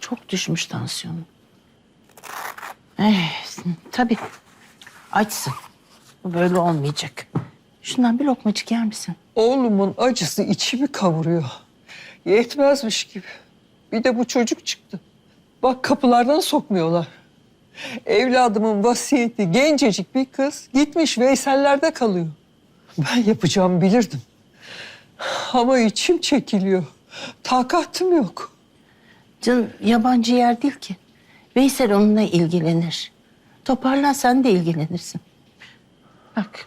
Çok düşmüş tansiyonu. Evet, tabii. Açsın. Bu böyle olmayacak. Şundan bir lokmacık yer misin? Oğlumun acısı içimi kavuruyor. Yetmezmiş gibi. Bir de bu çocuk çıktı. Bak kapılardan sokmuyorlar. Evladımın vasiyeti gencecik bir kız gitmiş Veysel'lerde kalıyor. Ben yapacağımı bilirdim. Ama içim çekiliyor. Takatım yok. Canım yabancı yer değil ki. Veysel onunla ilgilenir. Toparlan sen de ilgilenirsin. Bak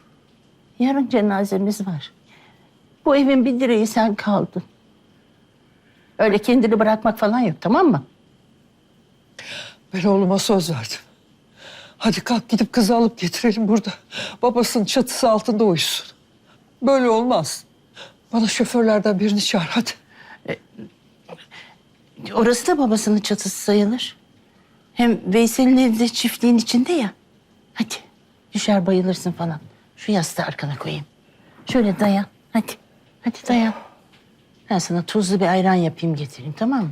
yarın cenazemiz var. Bu evin bir direği sen kaldın. Öyle kendini bırakmak falan yok tamam mı? Ben oğluma söz verdim. Hadi kalk gidip kızı alıp getirelim burada. Babasının çatısı altında uyusun. Böyle olmaz. Bana şoförlerden birini çağır hadi. Orası da babasının çatısı sayılır. Hem Veysel'in evi de çiftliğin içinde ya. Hadi düşer bayılırsın falan. Şu yastığı arkana koyayım. Şöyle dayan. Hadi. Hadi dayan. Ben sana tuzlu bir ayran yapayım getireyim tamam mı?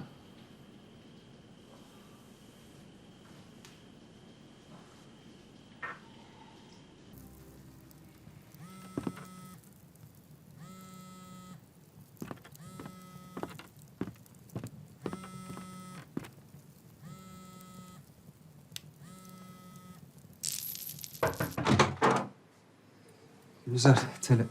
Güzel. Tele.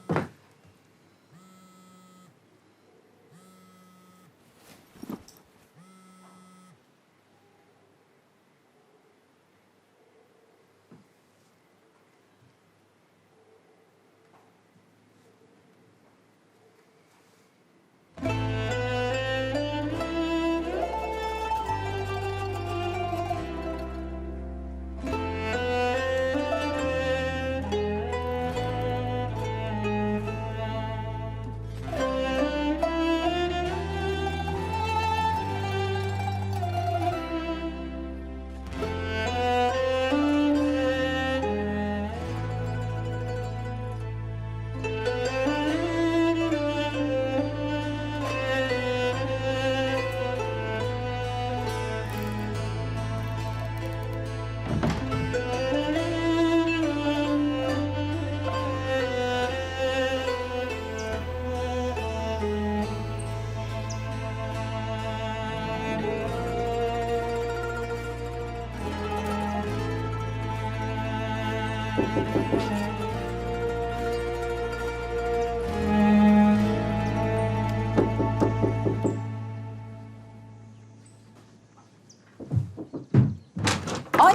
Ay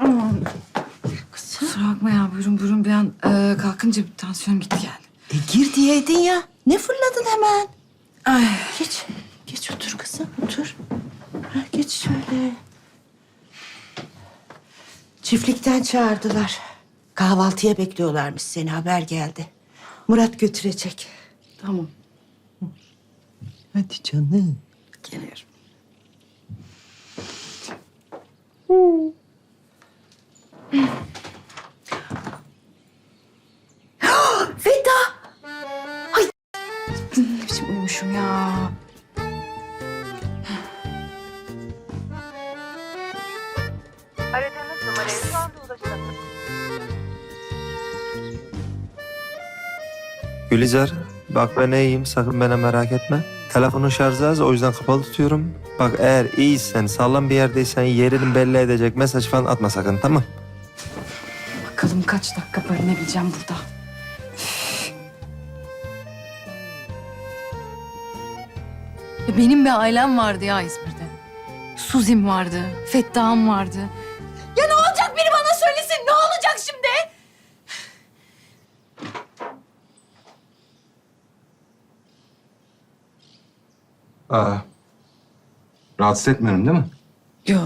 aman. Kusura bakma ya buyurun buyurun bir an e, kalkınca bir tansiyon gitti geldi. E, gir diyeydin ya. Ne fırladın hemen? Ay Geç. Geç otur kızım otur. Ha, geç şöyle. Çiftlikten çağırdılar. Kahvaltıya bekliyorlarmış seni haber geldi. Murat götürecek. tamam Hadi canım. geliyorum. Veda. Ne biçim uyumuşum ya. Aradığınız Gülizar, bak ben iyiyim. Sakın bana merak etme. Telefonun şarjı az, o yüzden kapalı tutuyorum. Bak eğer iyiysen, sağlam bir yerdeysen yerini belli edecek mesaj falan atma sakın, tamam? Bakalım kaç dakika barınabileceğim burada. Ya benim bir ailem vardı ya İzmir'de. Suzim vardı, Fettah'ım vardı. Ya ne olacak biri bana söylesin ne olacak şimdi? Aa, rahatsız etmiyorum değil mi? Yo.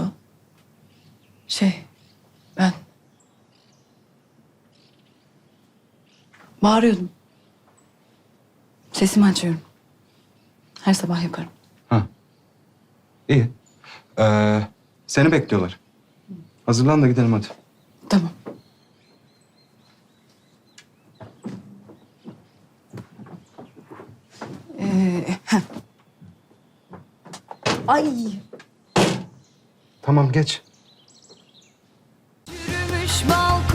Şey, ben... Bağırıyordum. Sesimi açıyorum. Her sabah yaparım. Ha. İyi. Ee, seni bekliyorlar. Hazırlan da gidelim hadi. Tamam. Ee, heh. Ay. Tamam geç. Yürümüş balkon